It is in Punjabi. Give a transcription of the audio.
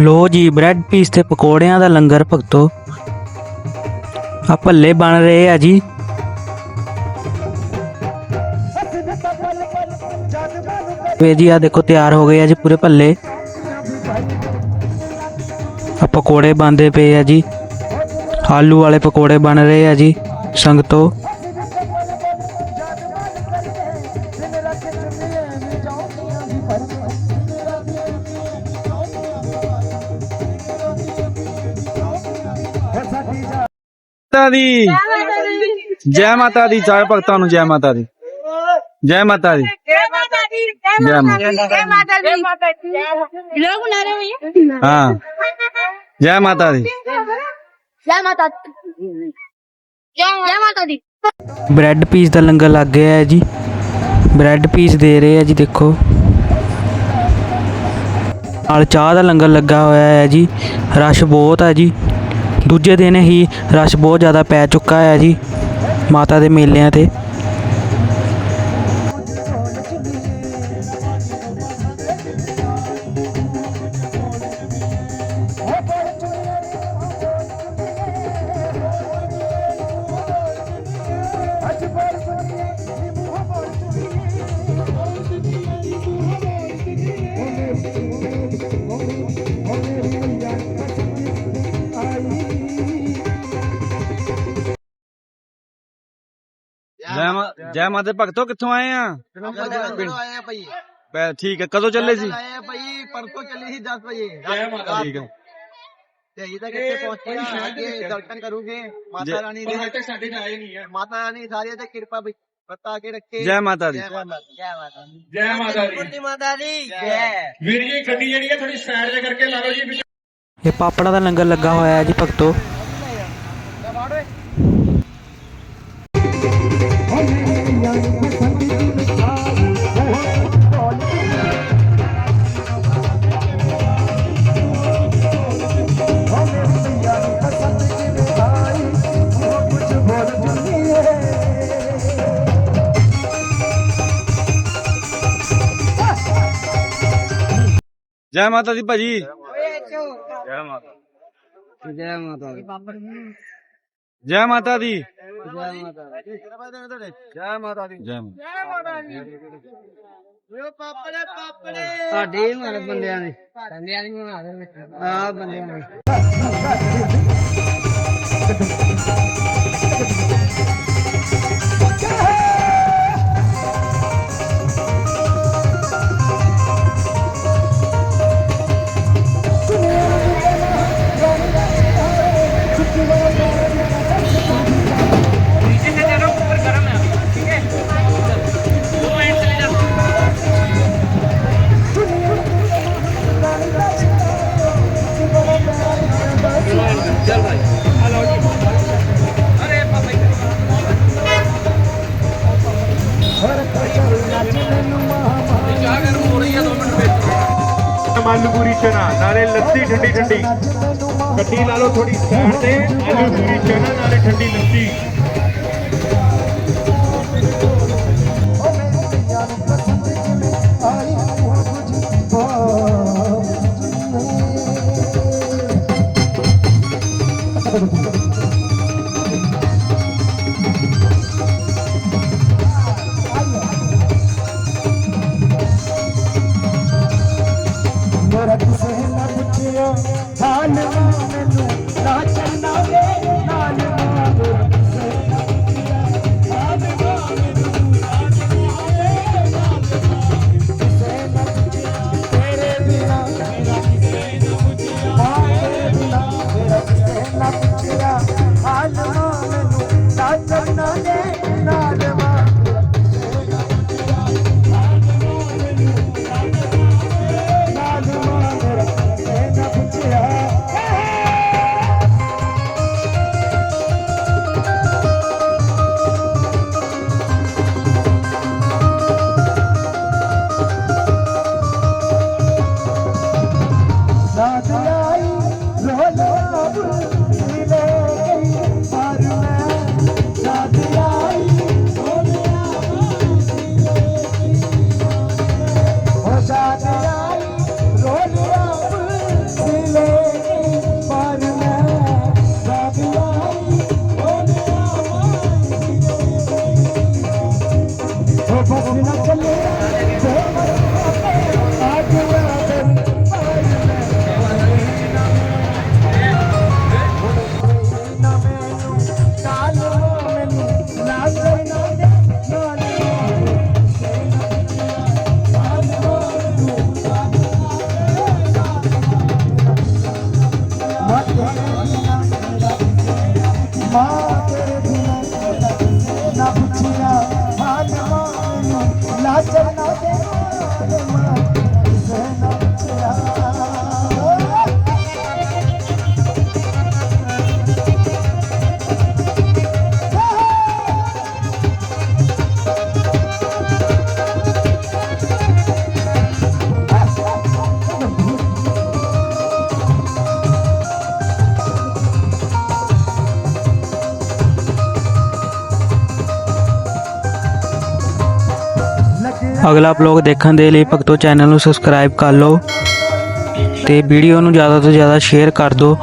ਲੋ ਜੀ ਬ੍ਰੈਡ ਪੀਸ ਤੇ ਪਕੌੜਿਆਂ ਦਾ ਲੰਗਰ ਭਗਤੋ। ਆ ਭੱਲੇ ਬਣ ਰਹੇ ਆ ਜੀ। ਵੇ ਜੀ ਆ ਦੇਖੋ, ਤਿਆਰ ਹੋ ਗਏ ਆ ਜੀ ਪੂਰੇ ਭੱਲੇ। ਆ ਪਕੌੜੇ ਬਣਦੇ ਪਏ ਆ ਜੀ। ਆਲੂ ਵਾਲੇ ਪਕੌੜੇ ਬਣ ਰਹੇ ਆ ਜੀ, ਸੰਗਤੋ। ਮਾਤਾ ਦੀ ਜੈ ਮਾਤਾ ਦੀ ਚਾਹੇ ਭਗਤਾਂ ਨੂੰ ਜੈ ਮਾਤਾ ਦੀ ਜੈ ਮਾਤਾ ਦੀ ਜੈ ਮਾਤਾ ਦੀ ਲੋਕ ਨਾ ਰਹੇ ਜੈ ਮਾਤਾ ਦੀ ਜੈ ਮਾਤਾ ਜੈ ਮਾਤਾ ਦੀ ਬ੍ਰੈਡ ਪੀਸ ਦਾ ਲੰਗਰ ਲੱਗ ਗਿਆ ਹੈ ਜੀ ਬ੍ਰੈਡ ਪੀਸ ਦੇ ਰਹੇ ਆ ਜੀ ਦੇਖੋ ਨਾਲ ਚਾਹ ਦਾ ਲੰਗਰ ਲੱਗਾ ਹੋਇਆ ਹੈ ਜੀ ਰਸ਼ ਬਹੁਤ ਹੈ ਜੀ ਦੂਜੇ ਦਿਨ ਹੀ ਰਸ਼ ਬਹੁਤ ਜ਼ਿਆਦਾ ਪੈ ਚੁੱਕਾ ਹੈ ਜੀ ਮਾਤਾ ਦੇ ਮੇਲਿਆਂ ਤੇ। ਜੈ ਮਾ ਜੈ ਮਾਤਾ ਦੇ ਭਗਤੋ ਕਿੱਥੋਂ ਆਏ ਆ? ਆਏ ਆ ਭਾਈ? ਪੈ- ਠੀਕ ਹੈ ਕਦੋਂ ਚੱਲੇ ਸੀ? ਆਏ ਆ ਭਾਈ ਪਰਸੋਂ ਚੱਲੀ ਸੀ 10 ਵਜੇ। ਠੀਕ ਹੈ ਤੇ ਅਜੇ ਤੱਕ ਇੱਥੇ ਪਹੁੰਚੇ ਨਹੀਂ ਅੱਗੇ ਦਰਸ਼ਨ ਕਰੂਗੇ। ਮਾਤਾ ਰਾਣੀ ਦੇ ਸਾਡੇ ਆਏ ਨਹੀਂ ਹੈ ਮਾਤਾ ਰਾਣੀ ਸਾਰਿਆਂ ਤੇ ਕਿਰਪਾ ਵੀ ਪਤਾ ਕੇ ਰੱਖੇ। ਜੈ ਮਾਤਾ ਦੀ। ਜੈ ਮਾਤਾ ਦੀ ਜੈ ਮਾਤਾ ਦੀ। ਜੈ ਮਾਤਾ ਦੀ। ਗੁਰਦੀ ਮਾਤਾ ਦੀ ਜੈ। ਵੀਰ ਜੀ ਗੱਡੀ ਜਿਹੜੀ ਹੈ ਥੋੜੀ ਸਾਈਡ ਤੇ ਕਰਕੇ ਲਾ ਲਓ ਜੀ ਵਿੱਚ ਇਹ ਪਾਪੜਾ ਦਾ ਲੰਗਰ ਲੱਗਾ ਹੋਇਆ ਹੈ ਜੀ ਭਗਤੋ। ਜੈ ਮਾਤਾ ਦੀ ਭਾਜੀ। ਜੈ ਮਾਤਾ ਜੈ ਮਾਤਾ ਦੀ। ਜੈ ਮਾਤਾ ਦੀ। ਜੈ ਮਾਤਾ ਦੀ। ਜੈ ਮਾਤਾ ਦੀ। ਜੈ ਮਾਤਾ ਓ ਪਾਪੜੇ ਪਾਪੜੇ। ਸਾਡੇ ਮਾਰੇ ਬੰਦਿਆਂ ਦੇ। ਬੰਦਿਆਂ ਦੀ ਬਣਾ ਦੇ ਆ ਬੰਦਿਆਂ ਦੀ। ਆਲੂ ਪੂਰੀ ਚਨਾ, ਨਾਲੇ ਲੱਸੀ ਠੰਡੀ ਠੰਡੀ। ਗੱਡੀ ਲਾ ਲਓ ਥੋੜੀ ਸਾਈਡ ਤੇ ਆਲੂ ਪੂਰੀ ਚਨਾ, ਨਾਲੇ ਠੰਡੀ ਲੱਸੀ। ਮੇਰਾ ਦਾਦਿਆਈ ਰੋਲਾਬ ਮਿਲੇ ਕਈ ਪਰ ਮੈਂ ਦਾਦਿਆਈ ਰੋਲਾਬ ਮਿਲੇ ਕਈ ਹੋ ਦਾਦਿਆਈ ਰੋਲਾਬ ਮਿਲੇ ਕਈ ਪਰ ਮੈਂ ਦਾਦਿਆਈ ਰੋਲਾਬ ਮਿਲੇ ਕਈ ਹੋ ਭਗਵਾਨ ਅਗਲਾ ਬਲੌਗ ਦੇਖਣ ਦੇ ਲਈ ਭਗਤੋ ਚੈਨਲ ਨੂੰ ਸਬਸਕ੍ਰਾਈਬ ਕਰ ਲਓ ਤੇ ਵੀਡੀਓ ਨੂੰ ਜ਼ਿਆਦਾ ਤੋਂ ਜ਼ਿਆਦਾ ਸ਼ੇਅਰ ਕਰ ਦਿਓ।